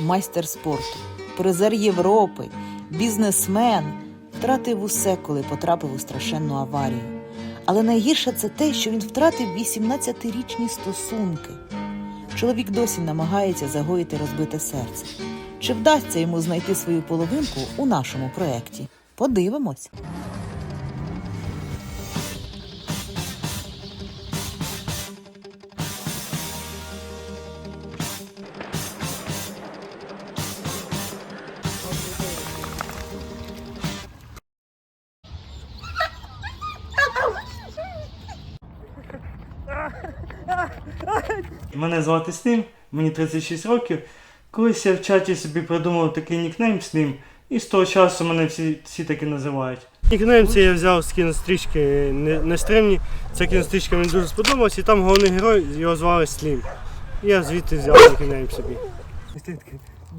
майстер спорту, призер Європи, бізнесмен, втратив усе, коли потрапив у страшенну аварію. Але найгірше це те, що він втратив 18-річні стосунки. Чоловік досі намагається загоїти розбите серце. Чи вдасться йому знайти свою половинку у нашому проєкті? Подивимось. Мене звати Сним, мені 36 років. Колись я в чаті собі придумав такий нікнейм Сним, і з того часу мене всі, всі таки називають. Нікнейм це я взяв з кінострічки не- нестримні. Ця кінострічка мені дуже сподобалась, і там головний герой його звали Слім. Я звідти взяв нікнейм собі.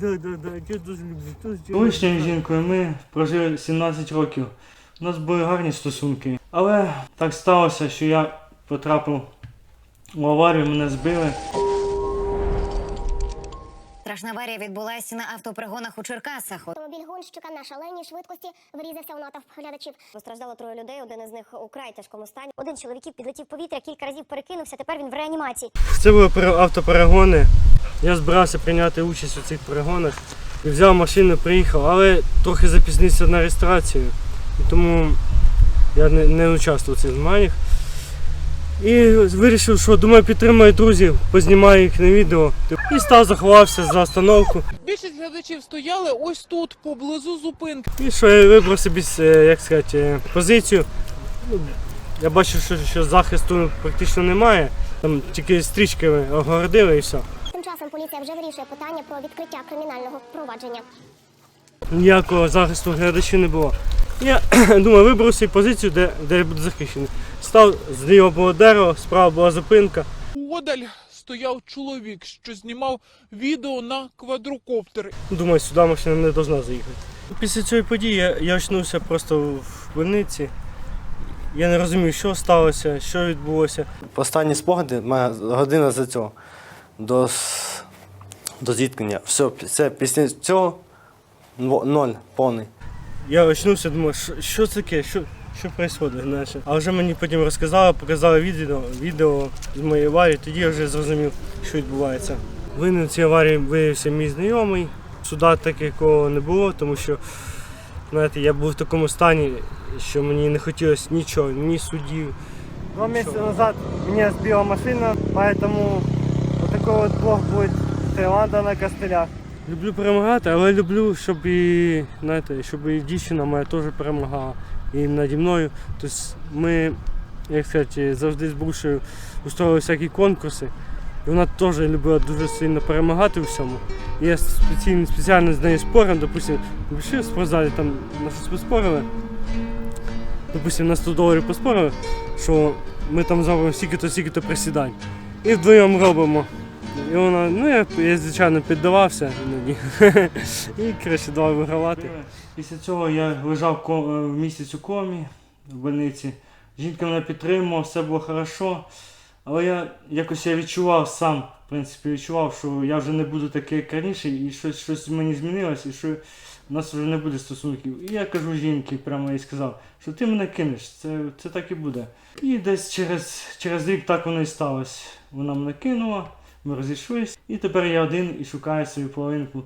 Да, да, да, я дуже люблю. Колишньою жінкою ми прожили 17 років. У нас були гарні стосунки. Але так сталося, що я потрапив у аварію, мене збили. Страшна аварія відбулася на автопригонах у Черкасах. Автомобіль гонщика на шаленій швидкості врізався в натовп глядачів. Постраждало троє людей, один із них у край тяжкому стані. Один чоловіків підлетів повітря, кілька разів перекинувся, тепер він в реанімації. Це були автоперегони. Я збирався прийняти участь у цих перегонах і взяв машину, приїхав, але трохи запізнився на реєстрацію. Тому я не, не участвував в цих змаганнях. І вирішив, що думаю, підтримаю друзів, познімаю їх на відео. І став заховався за остановку. Більшість глядачів стояли ось тут, поблизу зупинки. І що я вибрав собі, е, як сказати, е, позицію. Ну, Я бачив, що, що захисту практично немає. Там тільки стрічками огородили і все. Тим часом поліція вже вирішує питання про відкриття кримінального провадження. Ніякого захисту глядачів не було. Я думаю, вибрав собі позицію, де, де я буду захищений. Став зліва було дерево, справа була зупинка. Подаль стояв чоловік, що знімав відео на квадрокоптер. Думаю, сюди машина не повинна заїхати. Після цієї події я, я очнувся просто в больниці. Я не розумів, що сталося, що відбулося. Останні спогади, моя година за цього до, до зіткнення. Все, це після цього ноль повний. Я очнувся, думаю, що, що це таке, що, що відбувається, знаєш. А вже мені потім розказали, показали відео, відео з моєї аварії, тоді я вже зрозумів, що відбувається. Винен цієї аварії виявився мій знайомий. Суда такого не було, тому що знаєте, я був в такому стані, що мені не хотілося нічого, ні судів. Два місяці назад мене збила машина, тому отакий от блог буде Таїланда на костелях. Люблю перемагати, але люблю, щоб і, знаєте, щоб і дівчина моя теж перемагала і наді мною. Тобто ми, як сказати, завжди з Брушею устроїли всякі конкурси. І вона теж любила дуже сильно перемагати у всьому. І я спеціально, спеціально з нею спорив, допустим, пішли в спортзалі, там на щось поспорили. Допустим, на 100 доларів поспорили, що ми там зробимо стільки-то, стільки-то присідань. І вдвоєм робимо. І вона, ну я, я звичайно піддавався іноді. І краще давай вигравати. Після цього я лежав е, в місяць у комі в больниці. Жінка мене підтримувала, все було хорошо. Але я якось я відчував сам, в принципі, відчував, що я вже не буду такий, як раніше, і щось, щось мені змінилось, і що у нас вже не буде стосунків. І я кажу жінці, прямо їй сказав, що ти мене кинеш, це, це так і буде. І десь через, через рік так воно і сталося. Вона мене кинула, ми розійшлися. і тепер я один і шукаю свою половинку.